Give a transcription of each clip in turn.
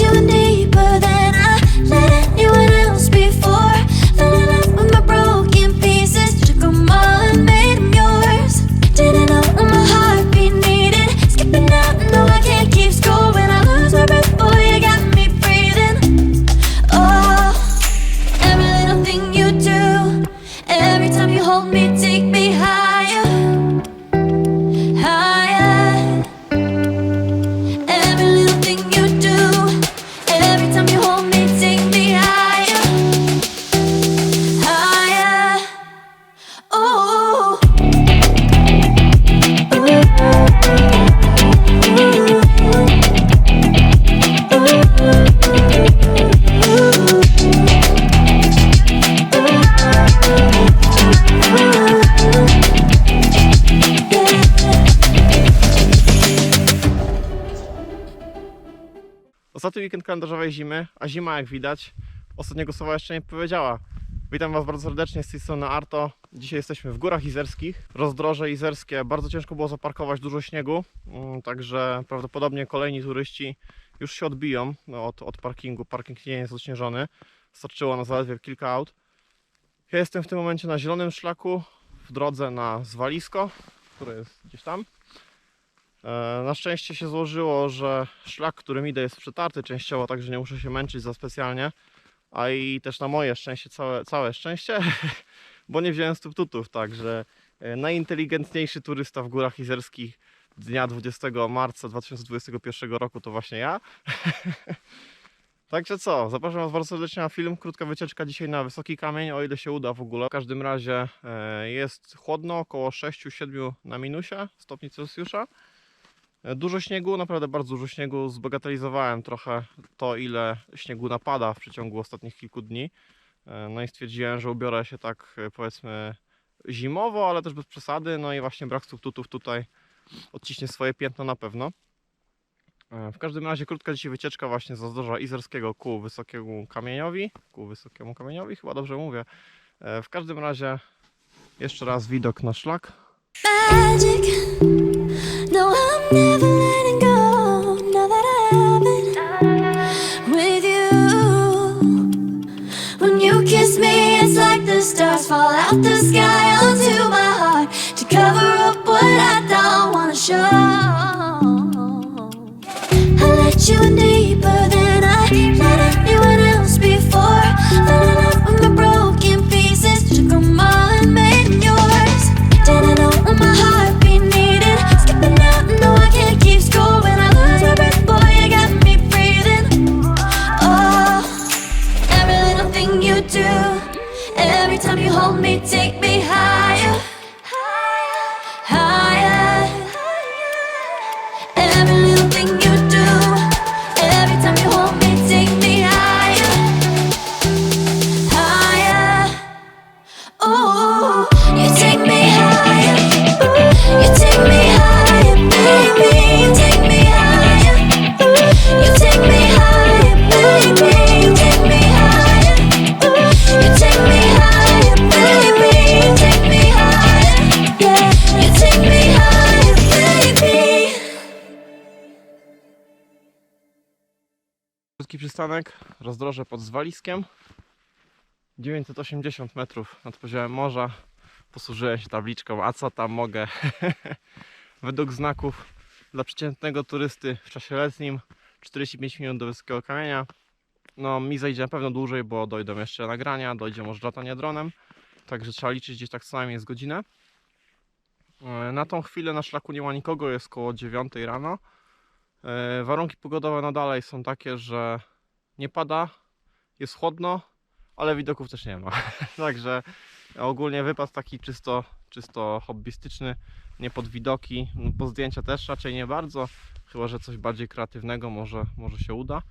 you deeper Ostatni weekend kalendarzowej zimy, a zima jak widać ostatniego słowa jeszcze nie powiedziała. Witam Was bardzo serdecznie z tej strony Arto. Dzisiaj jesteśmy w Górach Izerskich. Rozdroże izerskie, bardzo ciężko było zaparkować, dużo śniegu, mm, także prawdopodobnie kolejni turyści już się odbiją no, od, od parkingu. Parking nie jest ośnieżony, starczyło na zaledwie kilka aut. Ja jestem w tym momencie na zielonym szlaku, w drodze na zwalisko, które jest gdzieś tam. E, Na szczęście się złożyło, że szlak, którym idę jest przetarty częściowo, także nie muszę się męczyć za specjalnie. A i też na moje szczęście, całe, całe szczęście, bo nie wziąłem subtutów, także e, najinteligentniejszy turysta w Górach Izerskich dnia 20 marca 2021 roku to właśnie ja. Także co, zapraszam Was bardzo serdecznie na film. Krótka wycieczka dzisiaj na wysoki kamień, o ile się uda w ogóle. W każdym razie e, jest chłodno, około 6-7 na minusie stopni Celsjusza. E, Dużo śniegu, naprawdę bardzo dużo śniegu. Zbagatelizowałem trochę to, ile śniegu napada w przeciągu ostatnich kilku dni. E, No i stwierdziłem, że ubiorę się tak e, powiedzmy zimowo, ale też bez przesady. No i właśnie brak subtutów tutaj odciśnie swoje piętno na pewno. W każdym razie krótka dzisiaj wycieczka właśnie z Ozdorza Izerskiego ku Wysokiemu Kamieniowi. Ku Wysokiemu Kamieniowi, chyba dobrze mówię. W każdym razie jeszcze raz widok na szlak. magic. Stars the sky onto my heart to cover up what I don't wanna show. I let you in deeper Krótki przystanek, rozdroże pod Zwaliskiem. 980 metrów nad poziomem morza. Posłużyłem się tabliczką, a co tam mogę. Według znaków dla przeciętnego turysty w czasie letnim 45 minut do Wysokiego Kamienia. No mi zajdzie na pewno dłużej, bo dojdą jeszcze nagrania, dojdzie może latanie dronem. Także trzeba liczyć gdzieś tak co najmniej z godzinę. E, Na tą chwilę na szlaku nie ma nikogo, jest około 9 rano. E, Warunki pogodowe na dalej są takie, że nie pada, jest chłodno, ale widoków też nie ma. Także ogólnie wypad taki czysto, czysto hobbystyczny, nie pod widoki, no, po zdjęcia też raczej nie bardzo, chyba że coś bardziej kreatywnego może, może się uda.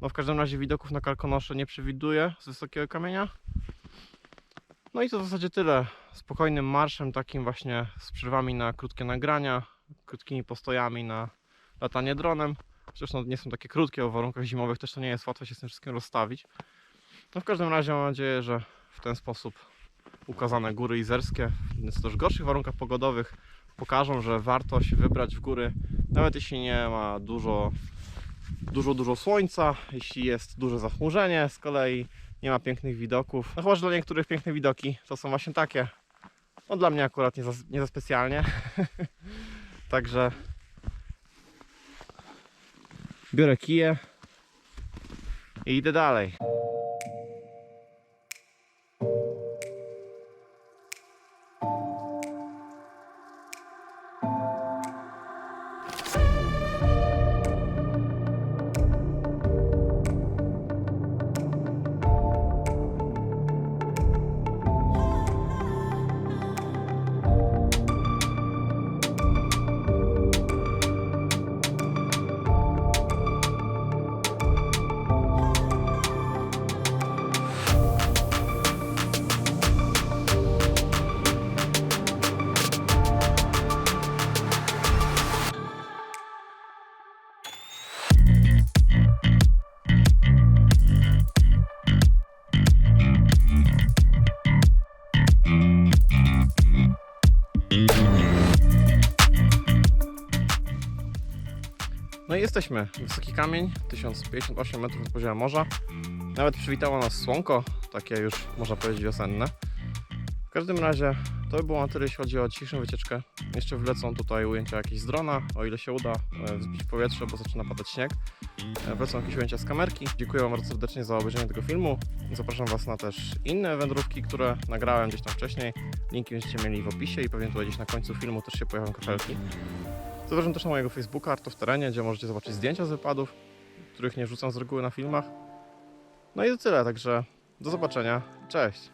No w każdym razie widoków na Karkonosze nie przewiduję z wysokiego kamienia. No i to w zasadzie tyle. Spokojnym marszem, takim właśnie z przerwami na krótkie nagrania, krótkimi postojami na latanie dronem. No, nie są takie krótkie, o warunkach zimowych też to nie jest łatwo się z tym wszystkim rozstawić. No w każdym razie mam nadzieję, że w ten sposób ukazane góry izerskie w też gorszych warunkach pogodowych pokażą, że warto się wybrać w góry, nawet jeśli nie ma dużo dużo, dużo słońca, jeśli jest duże zachmurzenie, z kolei nie ma pięknych widoków. No chyba, że dla niektórych piękne widoki to są właśnie takie. No dla mnie akurat nie za, nie za specjalnie. Także biorę kiję i idę dalej. No i jesteśmy. Wysoki kamień, 1058 metrów od poziomu morza. Nawet przywitało nas słonko, takie już można powiedzieć wiosenne. W każdym razie to by było na tyle, jeśli chodzi o dzisiejszą wycieczkę. Jeszcze wlecą tutaj ujęcia jakieś z drona, o ile się uda e, wzbić powietrze, bo zaczyna padać śnieg. E, Wlecą jakieś ujęcia z kamerki. Dziękuję Wam bardzo serdecznie za obejrzenie tego filmu. Zapraszam Was na też inne wędrówki, które nagrałem gdzieś tam wcześniej. Linki będziecie mieli w opisie i pewnie tutaj gdzieś na końcu filmu też się pojawią kafelki. Zapraszam też na mojego Facebooka Arto w terenie, gdzie możecie zobaczyć zdjęcia z wypadów, których nie rzucam z reguły na filmach. No i to tyle, także do zobaczenia. Cześć!